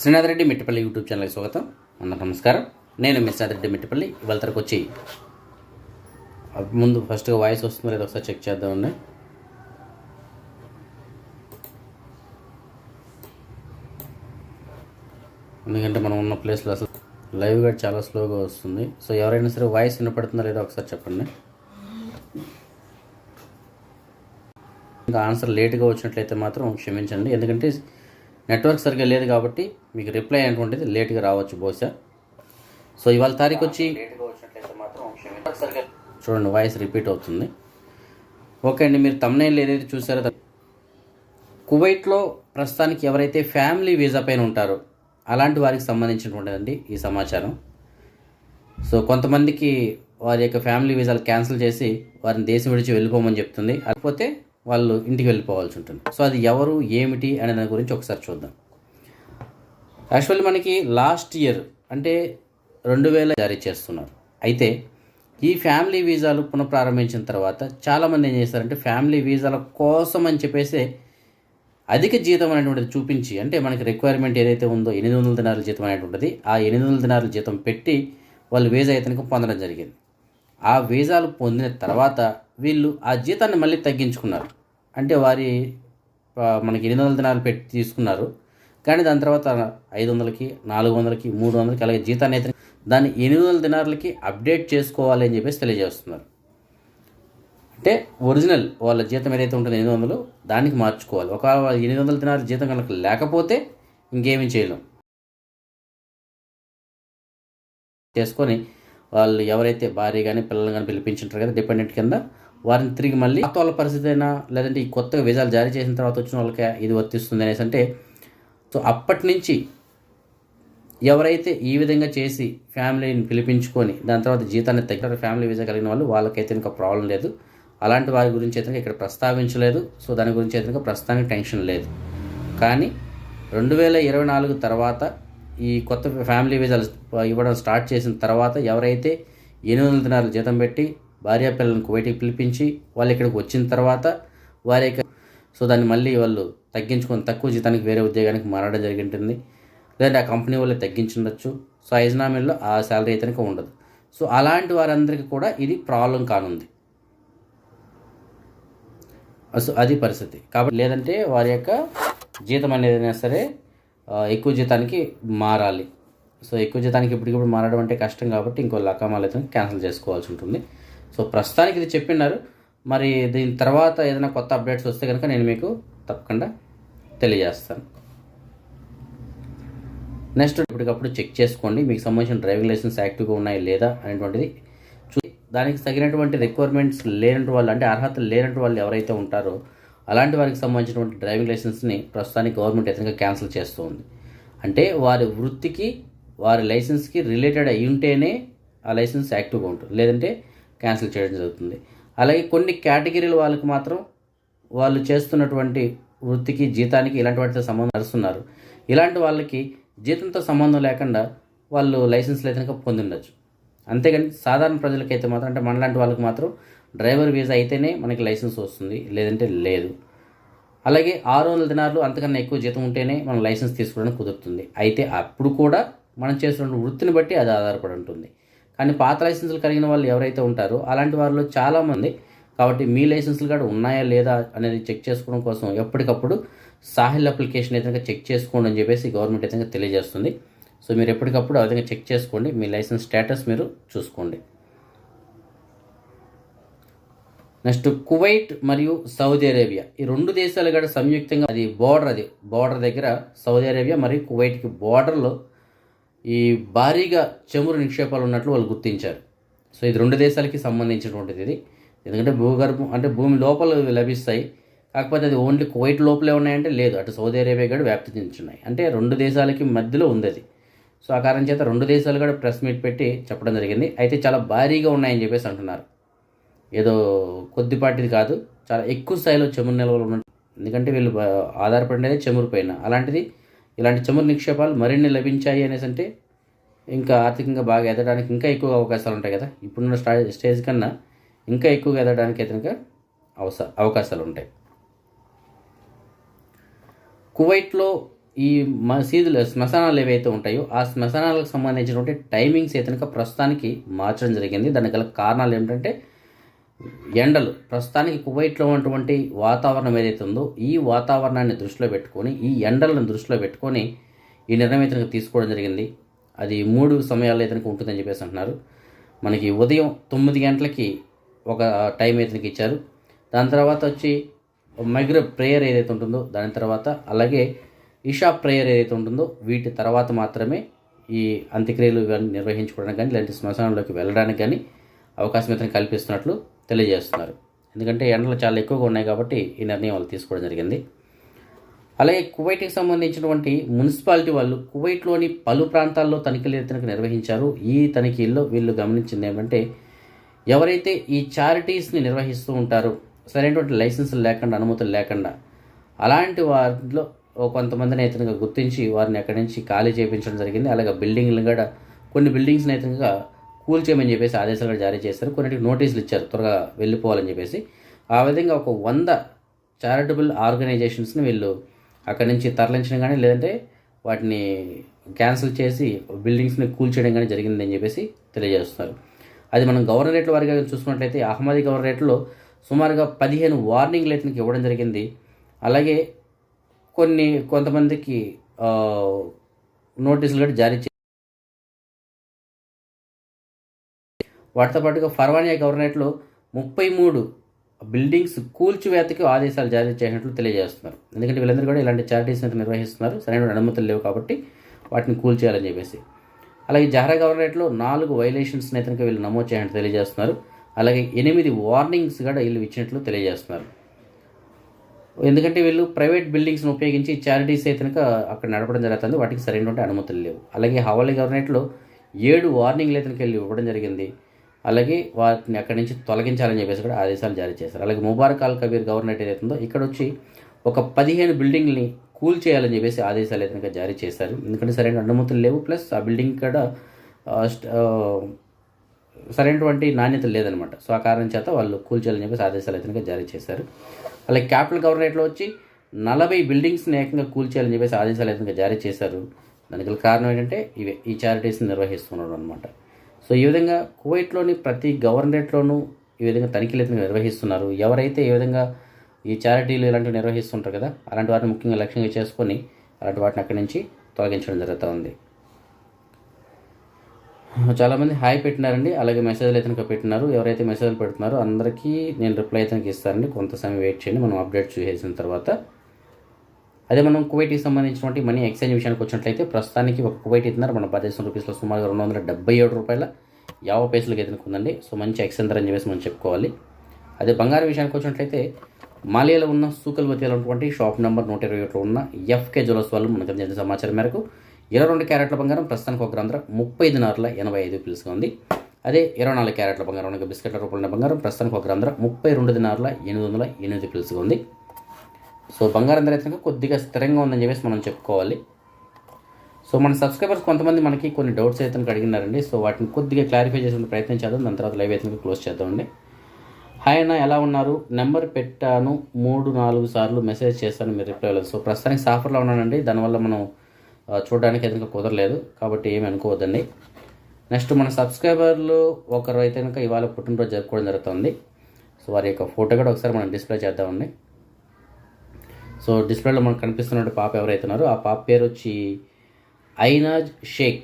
Srinath Reddy Mittapalli YouTube ఛానల్కి స్వాగతం. అన్న నమస్కారం. నేను మీ శ్రీనాథ్ రెడ్డి మిట్టపల్లి. ఇవాళ తరకు వచ్చి ముందు ఫస్ట్గా వాయిస్ వస్తుందో లేదో ఒకసారి చెక్ చేద్దామండి ఎందుకంటే మనం ఉన్న ప్లేస్లో అసలు లైవ్ చాలా స్లోగా వస్తుంది. సో ఎవరైనా సరే వాయిస్ వినపడుతుందో లేదో ఒకసారి చెప్పండి. ఇంకా ఆన్సర్ లేట్గా వచ్చినట్లయితే మాత్రం క్షమించండి. ఎందుకంటే నెట్వర్క్ సరిగ్గా లేదు కాబట్టి మీకు రిప్లై అనేటువంటిది లేట్గా రావచ్చు బహుశా. సో ఇవాళ తారీఖు వచ్చి చూడండి వాయిస్ రిపీట్ అవుతుంది. ఓకే అండి మీరు తమ్నైల్ ఏదైతే చూసారో కువైట్లో ప్రస్తుతానికి ఎవరైతే ఫ్యామిలీ వీసా పైన ఉంటారో అలాంటి వారికి సంబంధించినటువంటిదండి ఈ సమాచారం. సో కొంతమందికి వారి యొక్క ఫ్యామిలీ వీసాలు క్యాన్సిల్ చేసి వారిని దేశం విడిచి వెళ్ళిపోమని చెప్తుంది. లేకపోతే వాళ్ళు ఇంటికి వెళ్ళిపోవాల్సి ఉంటుంది. సో అది ఎవరు ఏమిటి అనే దాని గురించి ఒకసారి చూద్దాం. యాక్చువల్లీ మనకి లాస్ట్ ఇయర్ అంటే రెండు వేల జారీ చేస్తున్నారు. అయితే ఈ ఫ్యామిలీ వీసాలు పునఃప్రారంభించిన తర్వాత చాలామంది ఏం చేస్తారంటే ఫ్యామిలీ వీసాల కోసం అని చెప్పేసి అధిక జీతం అనేటువంటిది చూపించి అంటే మనకి రిక్వైర్మెంట్ ఏదైతే ఉందో ఎనిమిది వందల దినారుల జీతం అనేటువంటిది ఆ ఎనిమిది వందల దినారుల జీతం పెట్టి వాళ్ళు వీజా ఇతనికి పొందడం జరిగింది. ఆ వీజాలు పొందిన తర్వాత వీళ్ళు ఆ జీతాన్ని మళ్ళీ తగ్గించుకున్నారు. అంటే వారి మనకి ఎనిమిది వందల దినాలు పెట్టి తీసుకున్నారు. కానీ దాని తర్వాత ఐదు వందలకి నాలుగు వందలకి మూడు వందలకి అలాగే జీతాన్ని అయితే దాన్ని ఎనిమిది వందల దినాలకి అప్డేట్ చేసుకోవాలి అని చెప్పేసి తెలియజేస్తున్నారు. అంటే ఒరిజినల్ వాళ్ళ జీతం ఏదైతే ఉంటుందో ఎనిమిది వందలు దానికి మార్చుకోవాలి. ఒకవేళ ఎనిమిది వందల దినాల జీతం కనుక లేకపోతే ఇంకేమీ చేయలేం. చేసుకొని వాళ్ళు ఎవరైతే భార్య కానీ పిల్లలు కానీ పిలిపించుంటారు కదా డిపెండెంట్ కింద వారిని తిరిగి మళ్ళీ కొత్త వాళ్ళ పరిస్థితి అయినా లేదంటే ఈ కొత్తగా వీసాలు జారీ చేసిన తర్వాత వచ్చిన వాళ్ళకి ఇది వర్తిస్తుంది అనేసి అంటే సో అప్పటి నుంచి ఎవరైతే ఈ విధంగా చేసి ఫ్యామిలీని పిలిపించుకొని దాని తర్వాత జీతాన్ని తగ్గిన ఫ్యామిలీ వీసా కలిగిన వాళ్ళు వాళ్ళకైతే ఇంకా ప్రాబ్లం లేదు. అలాంటి వారి గురించి అయితే ఇక్కడ ప్రస్తావించలేదు. సో దాని గురించి అయితే ప్రస్తుతానికి టెన్షన్ లేదు. కానీ రెండు వేల ఇరవై నాలుగు తర్వాత ఈ కొత్త ఫ్యామిలీ వీసాలు ఇవ్వడం స్టార్ట్ చేసిన తర్వాత ఎవరైతే ఎనిమిది వందల దినాలు జీతం పెట్టి భార్య పిల్లలను కువైట్కి పిలిపించి వాళ్ళు ఇక్కడికి వచ్చిన తర్వాత వారి యొక్క సో దాన్ని మళ్ళీ వాళ్ళు తగ్గించుకొని తక్కువ జీతానికి వేరే ఉద్యోగానికి మారడం జరిగింటుంది. లేదంటే ఆ కంపెనీ వాళ్ళు తగ్గించుండొచ్చు. సో ఐజ్నామీల్లో ఆ శాలరీ అయితే ఉండదు. సో అలాంటి వారందరికీ కూడా ఇది ప్రాబ్లం కానుంది. సో అది పరిస్థితి. కాబట్టి లేదంటే వారి యొక్క జీతం అనేది అయినా సరే ఎక్కువ జీతానికి మారాలి. సో ఎక్కువ జీతానికి ఇప్పటికిప్పుడు మారడం అంటే కష్టం కాబట్టి ఇంకో లకామాలు అయితే క్యాన్సిల్ చేసుకోవాల్సి ఉంటుంది. సో ప్రస్తుతానికి ఇది చెప్పినారు. మరి దీని తర్వాత ఏదైనా కొత్త అప్డేట్స్ వస్తే కనుక నేను మీకు తప్పకుండా తెలియజేస్తాను. నెక్స్ట్ ఇప్పటికప్పుడు చెక్ చేసుకోండి. మీకు సంబంధించిన డ్రైవింగ్ లైసెన్స్ యాక్టివ్గా ఉన్నాయి లేదా అనేటువంటిది దానికి తగినటువంటి రిక్వైర్మెంట్స్ లేనటువంటి వాళ్ళు అంటే అర్హత లేనటువంటి వాళ్ళు ఎవరైతే ఉంటారో అలాంటి వారికి సంబంధించినటువంటి డ్రైవింగ్ లైసెన్స్ని ప్రస్తుతానికి గవర్నమెంట్ ఎదురుగా క్యాన్సిల్ చేస్తూ ఉంది అంటే వారి వృత్తికి వారి లైసెన్స్కి రిలేటెడ్ అయి ఉంటేనే ఆ లైసెన్స్ యాక్టివ్గా ఉంటుంది. లేదంటే క్యాన్సిల్ చేయడం జరుగుతుంది. అలాగే కొన్ని కేటగిరీల వాళ్ళకి మాత్రం వాళ్ళు చేస్తున్నటువంటి వృత్తికి జీతానికి ఇలాంటి వాటితో సంబంధం నడుస్తున్నారు. ఇలాంటి వాళ్ళకి జీతంతో సంబంధం లేకుండా వాళ్ళు లైసెన్స్ లేదనక పొందిండొచ్చు అంతేగాని సాధారణ ప్రజలకైతే మాత్రం అంటే మనలాంటి వాళ్ళకి మాత్రం డ్రైవర్ వీసా అయితేనే మనకి లైసెన్స్ వస్తుంది లేదంటే లేదు. అలాగే ఆరు వందల దినాలు అంతకన్నా ఎక్కువ జీతం ఉంటేనే మనం లైసెన్స్ తీసుకోవడానికి కుదురుతుంది. అయితే అప్పుడు కూడా మనం చేస్తున్న వృత్తిని బట్టి అది ఆధారపడి ఉంటుంది. కానీ పాత లైసెన్సులు కలిగిన వాళ్ళు ఎవరైతే ఉంటారో అలాంటి వారిలో చాలామంది కాబట్టి మీ లైసెన్సులు కూడా ఉన్నాయా లేదా అనేది చెక్ చేసుకోవడం కోసం ఎప్పటికప్పుడు సాహిల్ అప్లికేషన్ అయితే చెక్ చేసుకోండి అని చెప్పేసి గవర్నమెంట్ అయితే తెలియజేస్తుంది. సో మీరు ఎప్పటికప్పుడు ఆ విధంగా చెక్ చేసుకోండి. మీ లైసెన్స్ స్టేటస్ మీరు చూసుకోండి. నెక్స్ట్ కువైట్ మరియు సౌదీ అరేబియా. ఈ రెండు దేశాలు కూడా సంయుక్తంగా అది బోర్డర్ అది. బోర్డర్ దగ్గర సౌదీ అరేబియా మరియు కువైట్కి బోర్డర్లో ఈ భారీగా చమురు నిక్షేపాలు ఉన్నట్లు వాళ్ళు గుర్తించారు. సో ఇది రెండు దేశాలకి సంబంధించినటువంటిది ఇది. ఎందుకంటే భూగర్భం అంటే భూమి లోపల లభిస్తాయి. కాకపోతే అది ఓన్లీ కువైట్ లోపలే ఉన్నాయంటే లేదు. అటు సౌదీ అరేబియా కూడా వ్యాప్తి చెందుతున్నాయి. అంటే రెండు దేశాలకి మధ్యలో ఉంది అది సో ఆ కారణం చేత రెండు దేశాలు కూడా ప్రెస్ మీట్ పెట్టి చెప్పడం జరిగింది. అయితే చాలా భారీగా ఉన్నాయని చెప్పేసి అంటున్నారు. ఏదో కొద్దిపాటిది కాదు చాలా ఎక్కువ స్థాయిలో చమురు నిల్వలు ఉన్న ఎందుకంటే వీళ్ళు ఆధారపడినది చమురు పైన. అలాంటిది ఇలాంటి చమురు నిక్షేపాలు మరిన్ని లభించాయి అనేసి అంటే ఇంకా ఆర్థికంగా బాగా ఎదగడానికి ఇంకా ఎక్కువ అవకాశాలు ఉంటాయి కదా. ఇప్పుడున్న స్టా స్టేజ్ కన్నా ఇంకా ఎక్కువగా ఎదగడానికి అయితే అవస అవకాశాలు ఉంటాయి. కువైట్లో ఈ మసీదులు శ్మశానాలు ఏవైతే ఉంటాయో ఆ శ్మశానాలకు సంబంధించినటువంటి టైమింగ్స్ అయితే ప్రస్తుతానికి మార్చడం జరిగింది. దానికి గల కారణాలు ఏమిటంటే ఎండలు. ప్రస్తుతానికి కువైట్లో ఉన్నటువంటి వాతావరణం ఏదైతే ఉందో ఈ వాతావరణాన్ని దృష్టిలో పెట్టుకొని ఈ ఎండలను దృష్టిలో పెట్టుకొని ఈ నిర్ణయం అయితే తీసుకోవడం జరిగింది. అది మూడు సమయాల్లో అయితే ఉంటుందని చెప్పేసి అంటున్నారు. మనకి ఉదయం తొమ్మిది గంటలకి ఒక టైం అయితే ఇచ్చారు. దాని తర్వాత వచ్చి మైగ్రబ్ ప్రేయర్ ఏదైతే ఉంటుందో దాని తర్వాత అలాగే ఇషా ప్రేయర్ ఏదైతే ఉంటుందో వీటి తర్వాత మాత్రమే ఈ అంత్యక్రియలు కానీ నిర్వహించుకోవడానికి కానీ ఇలాంటి శ్మశానంలోకి వెళ్ళడానికి కానీ అవకాశం ఇతను కల్పిస్తున్నట్లు తెలియజేస్తున్నారు. ఎందుకంటే ఎండలు చాలా ఎక్కువగా ఉన్నాయి కాబట్టి ఈ నిర్ణయం వాళ్ళు తీసుకోవడం జరిగింది. అలాగే కువైట్కి సంబంధించినటువంటి మున్సిపాలిటీ వాళ్ళు కువైట్లోని పలు ప్రాంతాల్లో తనిఖీలు ఎత్తునకు నిర్వహించారు? ఈ తనిఖీల్లో వీళ్ళు గమనించింది ఏమంటే ఎవరైతే ఈ చారిటీస్ని నిర్వహిస్తూ ఉంటారో సరైనటువంటి లైసెన్సులు లేకుండా అనుమతులు లేకుండా అలాంటి వారిలో ఓ కొంతమందిని అయితే గుర్తించి వారిని అక్కడి నుంచి ఖాళీ చేయించడం జరిగింది. అలాగే బిల్డింగ్లు కూడా కొన్ని బిల్డింగ్స్ని అయితే కూల్చేయమని చెప్పేసి ఆదేశాలు కూడా జారీ చేశారు కొన్నిటికి నోటీసులు ఇచ్చారు. త్వరగా వెళ్ళిపోవాలని చెప్పేసి. ఆ విధంగా ఒక వంద చారిటబుల్ ఆర్గనైజేషన్స్ని వీళ్ళు అక్కడి నుంచి తరలించడం కానీ లేదంటే వాటిని క్యాన్సిల్ చేసి బిల్డింగ్స్ని కూల్చేయడం కానీ జరిగిందని చెప్పేసి తెలియజేస్తున్నారు. అది మనం గవర్నరేట్ల వారిగా చూసుకున్నట్లయితే అహ్మదీ గవర్నరేట్లో సుమారుగా పదిహేను వార్నింగ్ లెటర్కి ఇవ్వడం జరిగింది. అలాగే కొన్ని కొంతమందికి నోటీసులు కూడా జారీ వాటితో పాటుగా ఫర్వానియా గవర్నరేట్లో ముప్పై మూడు బిల్డింగ్స్ కూల్చివేతకి ఆదేశాలు జారీ చేసినట్లు తెలియజేస్తున్నారు. ఎందుకంటే వీళ్ళందరూ కూడా ఇలాంటి చారిటీస్ నిర్వహిస్తున్నారు. సరైన అనుమతులు లేవు కాబట్టి వాటిని కూల్చేయాలని చెప్పేసి. అలాగే జహరా గవర్నరేట్లో నాలుగు వైలేషన్స్ని అయితే వీళ్ళు నమోదు చేసినట్టు తెలియజేస్తున్నారు. అలాగే ఎనిమిది వార్నింగ్స్ కూడా వీళ్ళు ఇచ్చినట్లు తెలియజేస్తున్నారు. ఎందుకంటే వీళ్ళు ప్రైవేట్ బిల్డింగ్స్ను ఉపయోగించి చారిటీస్ అయితే అక్కడ నడపడం జరుగుతుంది. వాటికి సరైనటువంటి అనుమతులు లేవు. అలాగే హవాలీ గవర్నరేట్లో ఏడు వార్నింగ్లు అయితే వెళ్ళి ఇవ్వడం జరిగింది. అలాగే వాటిని అక్కడి నుంచి తొలగించాలని చెప్పేసి కూడా ఆదేశాలు జారీ చేశారు. అలాగే ముబారక్ అల్ కబీర్ గవర్నరేట్ ఏదైతే ఉందో ఇక్కడ వచ్చి ఒక పదిహేను బిల్డింగ్ని కూల్ చేయాలని చెప్పేసి ఆదేశాలు అయితే జారీ చేశారు. ఎందుకంటే సరైన అనుమతులు లేవు ప్లస్ ఆ బిల్డింగ్ కూడా సరైనటువంటి నాణ్యత లేదనమాట. సో ఆ కారణం చేత వాళ్ళు కూల్చేయాలని చెప్పేసి ఆదేశాలు అయితే జారీ చేశారు. అలాగే క్యాపిటల్ గవర్నరేట్లో వచ్చి నలభై బిల్డింగ్స్ని ఏకంగా కూల్చేయాలని చెప్పేసి ఆదేశాలు అయితే జారీ చేశారు. దానికి గల కారణం ఏంటంటే ఇవే ఈ చారిటీస్ని నిర్వహిస్తున్నాడు అనమాట సో ఈ విధంగా కువైట్లోని ప్రతి గవర్నరేట్లోనూ ఈ విధంగా తనిఖీలు అయితే నిర్వహిస్తున్నారు. ఎవరైతే ఈ విధంగా ఈ చారిటీలు ఇలాంటివి నిర్వహిస్తుంటారు కదా అలాంటి వాటిని ముఖ్యంగా లక్ష్యంగా చేసుకొని అలాంటి వాటిని అక్కడి నుంచి తొలగించడం జరుగుతూ ఉంది. చాలామంది హాయ్ పెట్టినారండి అలాగే మెసేజ్లు అయితే పెట్టినారు. ఎవరైతే మెసేజ్లు పెడుతున్నారో అందరికీ నేను రిప్లై అయితే ఇస్తారండి కొంత సమయం వెయిట్ చేయండి మనం అప్డేట్ చూసేసిన తర్వాత అదే మనం కువైట్కి సంబంధించినటువంటి మనీ ఎక్స్చేంజ్ విషయానికి వచ్చినట్లయితే ప్రస్తుతానికి ఒక కువైట్ ఇస్తున్నారు మన భారతదేశం రూపీస్లో సుమారుగా రెండు వందల డెబ్బై ఏడు రూపాయల యావ పైసలకి ఎదుర్కొందండి ఉందండి. సో మంచి ఎక్స్చేంజ్ అని చెప్పేసి మనం చెప్పుకోవాలి. అదే బంగారం విషయానికి వచ్చినట్లయితే మాలియాలో ఉన్న సూకల్వతిలో ఉన్నటువంటి షాప్ నెంబర్ నూట ఇరవై ఒకటిలో ఉన్న ఎఫ్కే జ్యువెలర్స్ వాళ్ళు మనకు అందించిన సమాచారం మేరకు ఇరవై రెండు క్యారెట్ల బంగారం ప్రస్తుతానికి ఒక గ్రామ ముప్పై దినారుల ఎనభై ఐదు పిలుసుగా ఉంది. అదే ఇరవై నాలుగు క్యారెట్ల బంగారం బిస్కెట్ల రూపంలో బంగారం ప్రస్తుతానికి ఒక గ్రామ ముప్పై రెండు దినారుల ఎనిమిది వందల ఎనిమిది పిలుసుగా ఉంది. సో బంగారం ధర అయితే కొద్దిగా స్థిరంగా ఉందని చెప్పేసి మనం చెప్పుకోవాలి. సో మన సబ్స్క్రైబర్స్ కొంతమంది మనకి కొన్ని డౌట్స్ అయితే అడిగినారండి. సో వాటిని కొద్దిగా క్లారిఫై చేసే ప్రయత్నం చేద్దాం. దాని తర్వాత లైవ్ అయితే క్లోజ్ చేద్దామండి. హాయ్ అన్న ఎలా ఉన్నారు? నెంబర్ పెట్టాను మూడు నాలుగు సార్లు మెసేజ్ చేస్తాను మీరు రిప్లై ఇవ్వలేదు. సో ప్రస్తుతానికి సాఫర్లో ఉన్నానండి. దానివల్ల మనం చూడడానికి అయితే కుదరలేదు. కాబట్టి ఏమి అనుకోవద్దండి. నెక్స్ట్ మన సబ్స్క్రైబర్లు ఒకరు అయితే కనుక ఇవాళ పుట్టినరోజు జరుపుకోవడం జరుగుతుంది. సో వారి యొక్క ఫోటో కూడా ఒకసారి మనం డిస్ప్లే చేద్దామండి. సో డిస్ప్లేలో మనకు కనిపిస్తున్నట్టు పాప ఎవరైతే ఉన్నారో ఆ పాప పేరు వచ్చి ఐనాజ్ షేక్.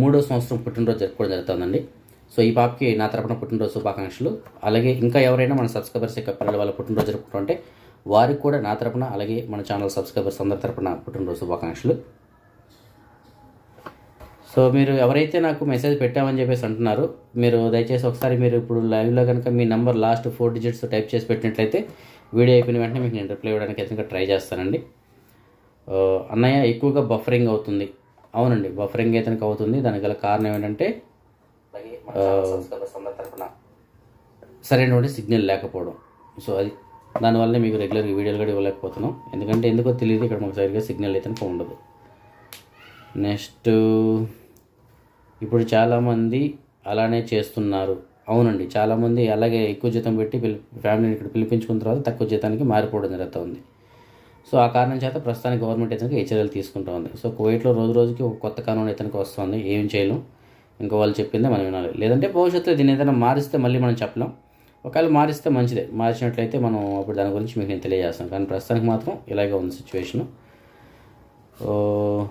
మూడో సంవత్సరం పుట్టినరోజు జరుపుకోవడం జరుగుతుందండి. సో ఈ పాపకి నా తరపున పుట్టినరోజు శుభాకాంక్షలు. అలాగే ఇంకా ఎవరైనా మన సబ్స్క్రైబర్స్ యొక్క పిల్లల వాళ్ళ పుట్టినరోజు జరుపుకుంటుంటే వారికి కూడా నా తరపున అలాగే మన ఛానల్ సబ్స్క్రైబర్స్ అందరి తరపున పుట్టినరోజు శుభాకాంక్షలు. సో మీరు ఎవరైతే నాకు మెసేజ్ పెట్టామని చెప్పేసి అంటున్నారు మీరు దయచేసి ఒకసారి మీరు ఇప్పుడు లైవ్లో కనుక మీ number last four digits type చేసి పెట్టినట్లయితే వీడియో అయిపోయిన వెంటనే మీకు నేను రిప్లై ఇవ్వడానికి ఖచ్చితంగా ట్రై చేస్తానండి. అన్నయ్య ఎక్కువగా బఫరింగ్ అవుతుంది. అవునండి బఫరింగ్ అయితే అవుతుంది. దానికి గల కారణం ఏంటంటే సరైనటువంటి సిగ్నల్ లేకపోవడం. సో అది దానివల్ల మీకు రెగ్యులర్గా వీడియోలు కూడా ఇవ్వలేకపోతున్నాం. ఎందుకంటే ఎందుకో తెలియదు ఇక్కడ మాకు సరిగ్గా సిగ్నల్ అయితే ఉండదు. నెక్స్ట్ ఇప్పుడు చాలామంది అలానే చేస్తున్నారు. అవునండి. చాలామంది అలాగే ఎక్కువ జీతం పెట్టి పిలి ఫ్యామిలీని ఇక్కడ పిలిపించుకున్న తర్వాత తక్కువ జీతానికి మారిపోవడం జరుగుతుంది సో ఆ కారణం చేత ప్రస్తుతానికి గవర్నమెంట్ ఇతనికి ఏ చర్యలు తీసుకుంటూ ఉంది. సో కువైట్లో రోజు రోజుకి ఒక కొత్త కానూన్ ఇతనికి వస్తుంది. ఏం చేయలేం. ఇంకా వాళ్ళు చెప్పిందే మనం వినాలి. లేదంటే భవిష్యత్తులో దీన్ని ఏదైనా మారిస్తే మళ్ళీ మనం చెప్పలేం. ఒకవేళ మారిస్తే మంచిదే. మార్చినట్లయితే మనం అప్పుడు దాని గురించి మీకు నేను తెలియజేస్తాను. కానీ ప్రస్తుతానికి మాత్రం ఇలాగే ఉంది సిచ్యువేషను. సో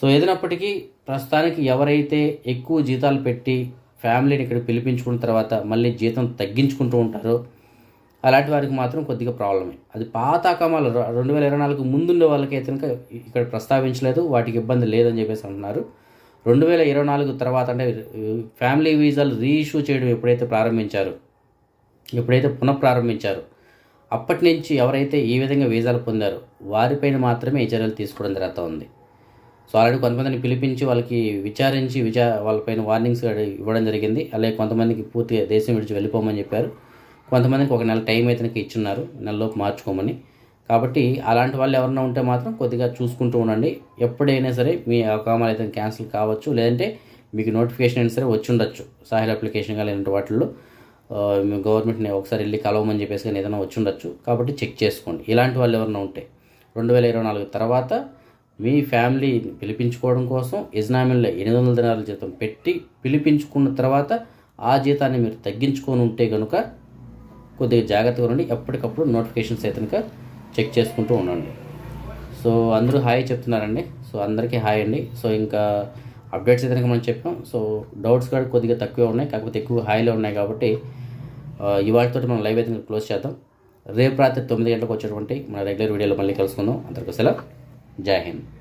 సో ఏదైనప్పటికీ ప్రస్తుతానికి ఎవరైతే ఎక్కువ జీతాలు పెట్టి ఫ్యామిలీని ఇక్కడ పిలిపించుకున్న తర్వాత మళ్ళీ జీతం తగ్గించుకుంటూ ఉంటారో. అలాంటి వారికి మాత్రం కొద్దిగా ప్రాబ్లమే. అది పాత అకమాలు రెండు వేల ఇరవై నాలుగు ముందుండే వాళ్ళకైతే కనుక ఇక్కడ ప్రస్తావించలేదు వాటికి ఇబ్బంది లేదని చెప్పేసి అంటున్నారు. రెండు వేల ఇరవై నాలుగు తర్వాత అంటే ఫ్యామిలీ వీసాలు రీఇష్యూ చేయడం ఎప్పుడైతే ప్రారంభించారు ఎప్పుడైతే పునఃప్రారంభించారు అప్పటి నుంచి ఎవరైతే ఈ విధంగా వీసాలు పొందారో వారిపైన మాత్రమే ఈ చర్యలు తీసుకోవడం జరుగుతూ ఉంది. సో ఆల్రెడీ కొంతమందిని పిలిపించి వాళ్ళకి విచారించి విచా వాళ్ళపైన వార్నింగ్స్ ఇవ్వడం జరిగింది. అలాగే కొంతమందికి పూర్తిగా దేశం విడిచి వెళ్ళిపోమని చెప్పారు. కొంతమందికి ఒక నెల టైం అయితే ఇచ్చున్నారు. నెలలోపు మార్చుకోమని. కాబట్టి అలాంటి వాళ్ళు ఎవరైనా ఉంటే మాత్రం కొద్దిగా చూసుకుంటూ ఉండండి. ఎప్పుడైనా సరే మీ అకామాలు అయితే క్యాన్సిల్ కావచ్చు లేదంటే మీకు నోటిఫికేషన్ అయినా సరే వచ్చి ఉండొచ్చు సాహిల్ అప్లికేషన్ కానీ ఇలాంటి వాటిల్లో. మీ గవర్నమెంట్ని ఒకసారి వెళ్ళి కలవమని చెప్పేసి కానీ ఏదైనా వచ్చి ఉండొచ్చు కాబట్టి చెక్ చేసుకోండి. ఇలాంటి వాళ్ళు ఎవరైనా ఉంటే. రెండు వేల ఇరవై నాలుగు తర్వాత మీ ఫ్యామిలీని పిలిపించుకోవడం కోసం ఇజ్నామిల్లో ఎనిమిది వందల దినాల జీతం పెట్టి పిలిపించుకున్న తర్వాత ఆ జీతాన్ని మీరు తగ్గించుకొని ఉంటే కనుక కొద్దిగా జాగ్రత్తగా ఉండండి. ఎప్పటికప్పుడు నోటిఫికేషన్స్ అయితే కనుక చెక్ చేసుకుంటూ ఉండండి. సో అందరూ హాయ్ చెప్తున్నారండి. సో అందరికీ హాయ్ అండి. సో ఇంకా అప్డేట్స్ అయితే మనం చెప్పాం. సో డౌట్స్ కూడా కొద్దిగా తక్కువే ఉన్నాయి. కాకపోతే ఎక్కువ హాయిలో ఉన్నాయి కాబట్టి ఇవాళతో మనం లైవ్ అయితే క్లోజ్ చేద్దాం. రేపు రాత్రి తొమ్మిది గంటలకు వచ్చేటువంటి మన రెగ్యులర్ వీడియోలో మళ్ళీ కలుసుకుందాం. అందరికీ సెలవు. जय हिंद।